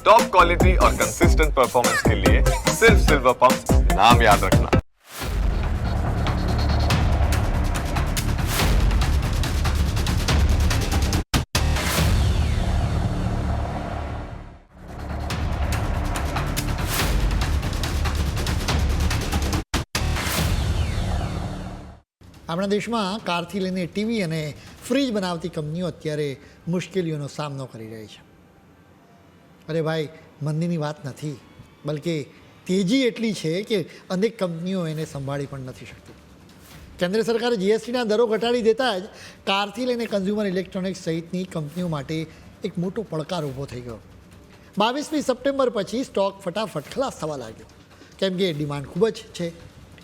Top quality और consistent performance के लिए सिर्फ सिल्वर पंप नाम याद रखना આપણા દેશમાં કારથી લઈને ટીવી અને ફ્રીજ બનાવતી કંપનીઓ અત્યારે મુશ્કેલીઓનો સામનો કરી રહી છે અરે ભાઈ, મંદીની વાત નથી. બલકે તેજી એટલી છે કે અનેક કંપનીઓ એને સંભાળી પણ નથી શકતી. કેન્દ્ર સરકારે જીએસટીના દરો ઘટાડી દેતા જ કારથી લઈને કન્ઝ્યુમર ઇલેક્ટ્રોનિક્સ સહિતની કંપનીઓ માટે એક મોટો પડકાર ઊભો થઈ ગયો. બાવીસમી સપ્ટેમ્બર પછી સ્ટોક ફટાફટ ખલાસ થવા લાગ્યો. કેમ કે ડિમાન્ડ ખૂબ જ છે.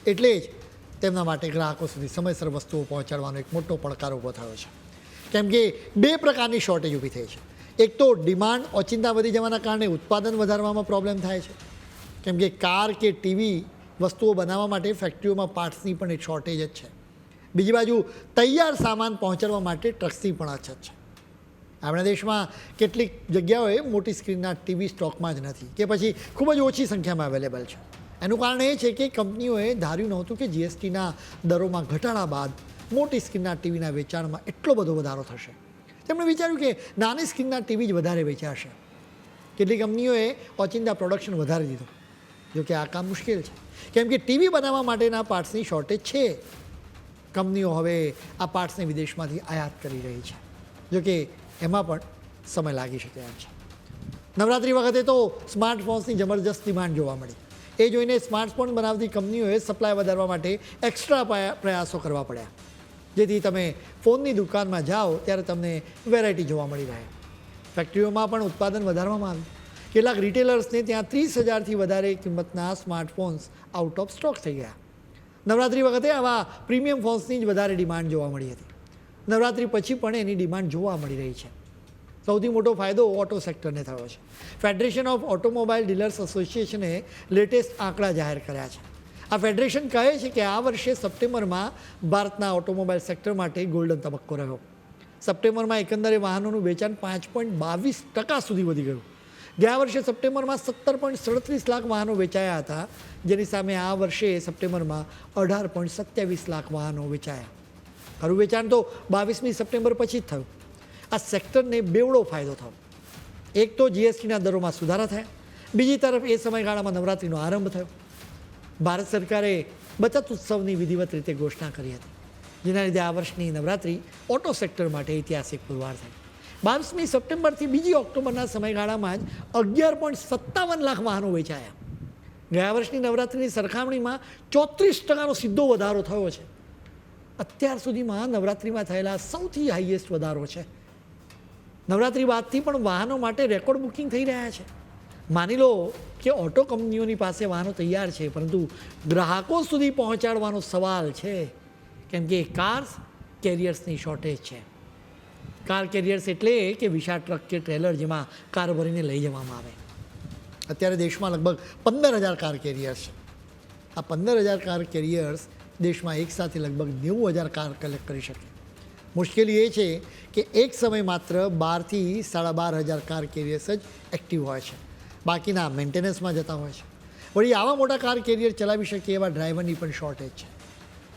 એટલે જ તેમના માટે ગ્રાહકો સુધી સમયસર વસ્તુઓ પહોંચાડવાનો એક મોટો પડકાર ઊભો થયો છે. કેમ કે બે પ્રકારની શોર્ટેજ ઊભી થઈ છે. એક તો ડિમાન્ડ ઓચિંતા વધી જવાના કારણે ઉત્પાદન વધારવામાં પ્રોબ્લેમ થાય છે. કેમ કે કાર કે ટીવી વસ્તુઓ બનાવવા માટે ફેક્ટરીઓમાં પાર્ટ્સની પણ એક શોર્ટેજ જ છે. બીજી બાજુ તૈયાર સામાન પહોંચાડવા માટે ટ્રક્સની પણ અછત છે. આપણા દેશમાં કેટલીક જગ્યાઓએ મોટી સ્ક્રીનના ટીવી સ્ટોકમાં જ નથી, કે પછી ખૂબ જ ઓછી સંખ્યામાં અવેલેબલ છે. એનું કારણ એ છે કે કંપનીઓએ ધાર્યું નહોતું કે જીએસટીના દરોમાં ઘટાડા બાદ મોટી સ્ક્રીનના ટીવીના વેચાણમાં એટલો બધો વધારો થશે. તેમણે વિચાર્યું કે નાની સ્ક્રીનના ટીવી જ વધારે વેચાશે. કેટલીક કંપનીઓએ ઓચિંદા પ્રોડક્શન વધારી દીધું. જોકે આ કામ મુશ્કેલ છે. કેમ કે ટીવી બનાવવા માટેના પાર્ટ્સની શોર્ટેજ છે. કંપનીઓ હવે આ પાર્ટ્સને વિદેશમાંથી આયાત કરી રહી છે. જોકે એમાં પણ સમય લાગી શકે એમ છે. નવરાત્રિ વખતે તો સ્માર્ટફોન્સની જબરજસ્ત ડિમાન્ડ જોવા મળી. એ જોઈને સ્માર્ટફોન બનાવતી કંપનીઓએ સપ્લાય વધારવા માટે એક્સ્ટ્રા પ્રયાસો કરવા પડ્યા. જેથી તમે ફોનની દુકાનમાં જાઓ ત્યારે તમને વેરાયટી જોવા મળી રહે. ફેક્ટરીઓમાં પણ ઉત્પાદન વધારવામાં આવ્યું કેટલાક રિટેલર્સને ત્યાં ત્રીસ હજારથી વધારે કિંમતના સ્માર્ટફોન્સ આઉટ ઓફ સ્ટોક થઈ ગયા. નવરાત્રિ વખતે આવા પ્રીમિયમ ફોન્સની જ વધારે ડિમાન્ડ જોવા મળી હતી. નવરાત્રિ પછી પણ એની ડિમાન્ડ જોવા મળી રહી છે. સૌથી મોટો ફાયદો ઓટો સેક્ટરને થયો છે. ફેડરેશન ઓફ ઓટોમોબાઈલ ડીલર્સ એસોસિએશને લેટેસ્ટ આંકડા જાહેર કર્યા છે. આ ફેડરેશન કહે છે કે આ વર્ષે સપ્ટેમ્બરમાં ભારતના ઓટોમોબાઈલ સેક્ટર માટે ગોલ્ડન તબક્કો રહ્યો. સપ્ટેમ્બરમાં એકંદરે વાહનોનું વેચાણ પાંચ પોઈન્ટ બાવીસ ટકા સુધી વધી ગયું. ગયા વર્ષે સપ્ટેમ્બરમાં સત્તર પોઈન્ટ સડત્રીસ લાખ વાહનો વેચાયા હતા, જેની સામે આ વર્ષે સપ્ટેમ્બરમાં અઢાર પોઈન્ટ સત્યાવીસ લાખ વાહનો વેચાયા. ખરું વેચાણ તો બાવીસમી સપ્ટેમ્બર પછી જ થયું. આ સેક્ટરને બેવડો ફાયદો થયો. એક તો જીએસટીના દરોમાં સુધારા થયા. બીજી તરફ એ સમયગાળામાં નવરાત્રિનો આરંભ થયો. ભારત સરકારે બચત ઉત્સવની વિધિવત રીતે ઘોષણા કરી હતી, જેના લીધે આ વર્ષની નવરાત્રિ ઓટો સેક્ટર માટે ઐતિહાસિક પુરવાર થઈ. બાવીસમી સપ્ટેમ્બરથી બીજી ઓક્ટોબરના સમયગાળામાં જ અગિયાર પોઈન્ટ સત્તાવન લાખ વાહનો વેચાયા. ગયા વર્ષની નવરાત્રિની સરખામણીમાં ચોત્રીસ ટકાનો સીધો વધારો થયો છે. અત્યાર સુધીમાં નવરાત્રિમાં થયેલા સૌથી હાઈએસ્ટ વધારો છે. નવરાત્રિ બાદથી પણ વાહનો માટે રેકોર્ડ બુકિંગ થઈ રહ્યા છે. માની લો કે ઓટો કંપનીઓની પાસે વાહનો તૈયાર છે, પરંતુ ગ્રાહકો સુધી પહોંચાડવાનો સવાલ છે. કેમ કે કાર્સ કેરિયર્સની શોર્ટેજ છે. કાર કેરિયર્સ એટલે કે વિશાળ ટ્રક કે ટ્રેલર જેમાં કાર ભરીને લઈ જવામાં આવે. અત્યારે દેશમાં લગભગ પંદર હજાર કાર કેરિયર્સ છે. આ પંદર હજાર કાર કેરિયર્સ દેશમાં એકસાથે લગભગ નેવું હજાર કાર કલેક્ટ કરી શકે. મુશ્કેલી એ છે કે એક સમય માત્ર બારથી સાડા બાર હજાર કાર કેરિયર્સ જ એક્ટિવ હોય છે. બાકીના મેન્ટેનન્સમાં જતા હોય છે. વળી આવા મોટા કાર કેરિયર ચલાવી શકીએ એવા ડ્રાઈવરની પણ શોર્ટેજ છે.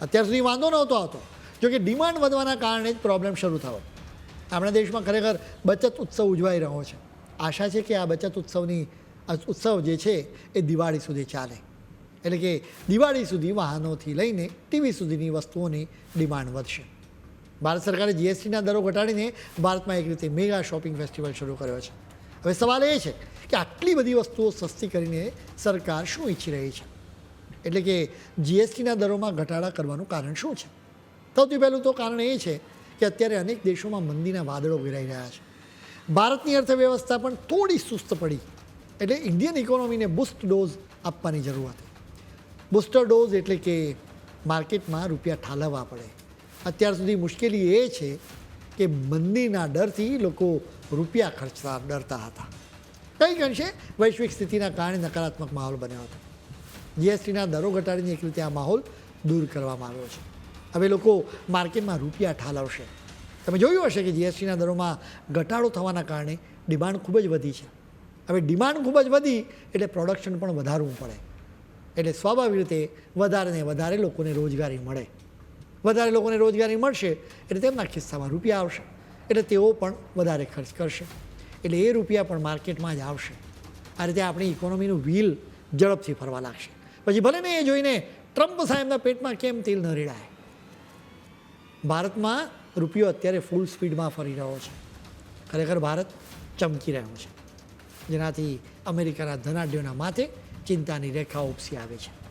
અત્યાર સુધી વાંધો નહોતો આવતો, જોકે ડિમાન્ડ વધવાના કારણે જ પ્રોબ્લેમ શરૂ થયો. આપણા દેશમાં ખરેખર બચત ઉત્સવ ઉજવાઈ રહ્યો છે. આશા છે કે આ બચત ઉત્સવની ઉત્સવ જે છે એ દિવાળી સુધી ચાલે. એટલે કે દિવાળી સુધી વાહનોથી લઈને ટીવી સુધીની વસ્તુઓની ડિમાન્ડ વધશે. ભારત સરકારે જીએસટીના દરો ઘટાડીને ભારતમાં એક રીતે મેગા શોપિંગ ફેસ્ટિવલ શરૂ કર્યો છે. હવે સવાલ એ છે કે આટલી બધી વસ્તુઓ સસ્તી કરીને સરકાર શું ઈચ્છી રહી છે? એટલે કે જીએસટીના દરોમાં ઘટાડા કરવાનું કારણ શું છે? સૌથી પહેલું તો કારણ એ છે કે અત્યારે અનેક દેશોમાં મંદીના વાદળો ઘેરાઈ રહ્યા છે. ભારતની અર્થવ્યવસ્થા પણ થોડી સુસ્ત પડી. એટલે ઇન્ડિયન ઇકોનોમીને બુસ્ટ ડોઝ આપવાની જરૂર હતી. બુસ્ટર ડોઝ એટલે કે માર્કેટમાં રૂપિયા ઠાલવવા પડે. અત્યાર સુધી મુશ્કેલી એ છે કે મંદીના ડરથી લોકો રૂપિયા ખર્ચતા ડરતા હતા. કંઈક અંશે વૈશ્વિક સ્થિતિના કારણે નકારાત્મક માહોલ બન્યો હતો. જીએસટીના દરો ઘટાડીને એક રીતે આ માહોલ દૂર કરવામાં આવ્યો છે. હવે લોકો માર્કેટમાં રૂપિયા ઠાલવશે. તમે જોયું હશે કે જીએસટીના દરોમાં ઘટાડો થવાના કારણે ડિમાન્ડ ખૂબ જ વધી છે. હવે ડિમાન્ડ ખૂબ જ વધી એટલે પ્રોડક્શન પણ વધારવું પડે. એટલે સ્વાભાવિક રીતે વધારે ને વધારે લોકોને રોજગારી મળે. વધારે લોકોને રોજગારી મળશે, એટલે તેમના ખિસ્સામાં રૂપિયા આવશે. એટલે તેઓ પણ વધારે ખર્ચ કરશે. એટલે એ રૂપિયા પણ માર્કેટમાં જ આવશે. આ રીતે આપણી ઇકોનોમીનું વ્હીલ ઝડપથી ફરવા લાગશે. પછી ભલે ને એ જોઈને ટ્રમ્પ સાહેબના પેટમાં કેમ તેલ ન રેડાય? ભારતમાં રૂપિયો અત્યારે ફૂલ સ્પીડમાં ફરી રહ્યો છે. ખરેખર ભારત ચમકી રહ્યો છે. જેનાથી અમેરિકાના ધનાઢ્યોના માથે ચિંતાની રેખા ઉપસી આવે છે.